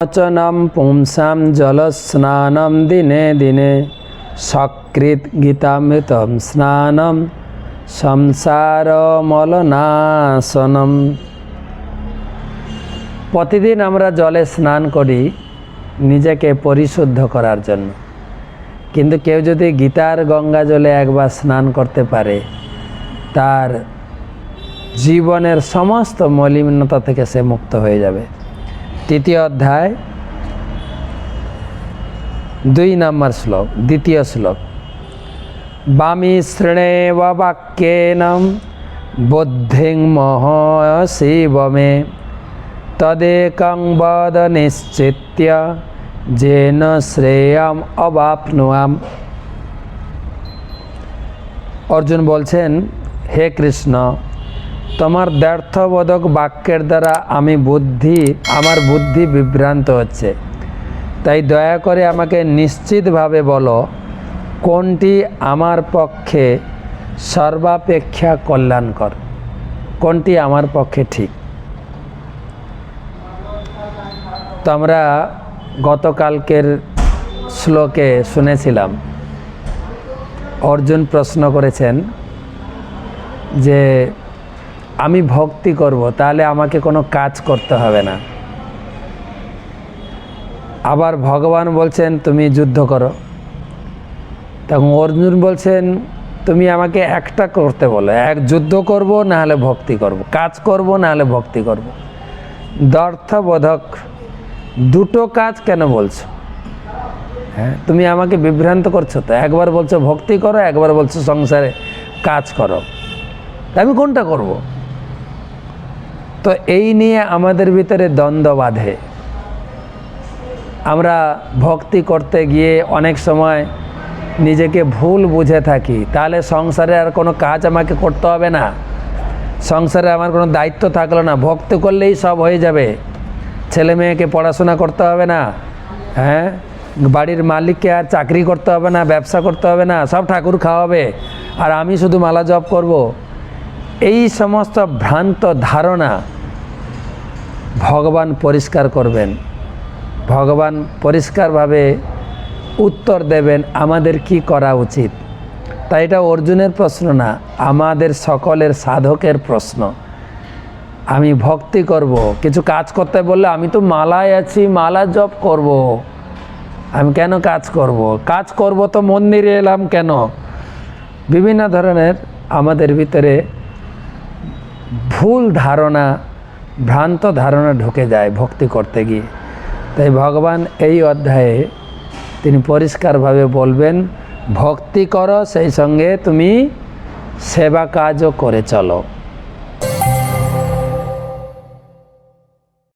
वचनं पुंसां जलस्नानं दिने दिने सकृत् गीतामृतं स्नानं সংসারমলনাশনম প্রতিদিন আমরা জলে স্নান করি নিজেকে পরিশুদ্ধ করার জন্য কিন্তু কেউ যদি গীতার গঙ্গা জলে একবার স্নান করতে পারে তার জীবনের সমস্ত মলিনতা থেকে সে মুক্ত হয়ে যাবে তৃতীয় অধ্যায়, দুই নম্বর শ্লোক, দ্বিতীয় শ্লোক। বামি শ্রেণেব বাক্যেন বুদ্ধিং মহশিবমে তদেকং বদ নিশ্চিত্য, যেন শ্রেয়াম অবাপনুয়াম। অর্জুন বলছেন, হে কৃষ্ণ তোমার ব্যর্থবোধক বাক্যের দ্বারা আমি বুদ্ধি, আমার বুদ্ধি বিভ্রান্ত হচ্ছে। তাই দয়া করে আমাকে নিশ্চিতভাবে বলো, কোনটি আমার পক্ষে সর্বাপেক্ষা কল্যাণকর? কোনটি আমার পক্ষে ঠিক? তো আমরা গতকালকের শ্লোকে শুনেছিলাম। অর্জুন প্রশ্ন করেছেন যে আমি ভক্তি করব, তাহলে আমাকে কোনো কাজ করতে হবে না। আবার ভগবান বলছেন, তুমি যুদ্ধ করো। তখন অর্জুন বলছেন, তুমি আমাকে একটা করতে বলো, এক যুদ্ধ করব না হলে ভক্তি করব, কাজ করব না হলে ভক্তি করব। দর্থবোধক, দুটো কাজ কেন বলছো? হ্যাঁ তুমি আমাকে বিভ্রান্ত করছ তো, একবার বলছো ভক্তি করো, একবার বলছো সংসারে কাজ করো। আমি কোনটা করব? তো এই নিয়ে আমাদের ভিতরে দ্বন্দ্ব বাঁধে। আমরা ভক্তি করতে গিয়ে অনেক সময় নিজেকে ভুল বুঝে থাকি। তাহলে সংসারে আর কোনো কাজ আমাকে করতে হবে না। সংসারে আমার কোনো দায়িত্ব থাকল না। ভক্তি করলেই সব হয়ে যাবে। ছেলে মেয়েকে পড়াশোনা করতে হবে না। হ্যাঁ? বাড়ির মালিককে আর চাকরি করতে হবে না, ব্যবসা করতে হবে না। সব ঠাকুর খাওয়াবে। আর আমি শুধু মালা জপ করব। এই সমস্ত ভ্রান্ত ধারণা ভগবান পরিষ্কার করবেন ভগবান পরিষ্কারভাবে উত্তর দেবেন, আমাদের কি করা উচিত তাই এটা অর্জুনের প্রশ্ন না, আমাদের সকলের সাধকের প্রশ্ন আমি ভক্তি করব, কিছু কাজ করতে বললে আমি তো মালায় আছি, মালা জপ করব। আমি কেন কাজ করব। কাজ করব তো মন্দিরে এলাম কেন বিভিন্ন ধরনের আমাদের ভিতরে ভুল ধারণা, ভ্রান্ত ধারণা ঢুকে যায় ভক্তি করতে গিয়ে। তাই ভগবান এই অধ্যায়ে তিনি পরিষ্কারভাবে বলবেন, ভক্তি করো, সেই সঙ্গে তুমি সেবা কাজও করে চলো।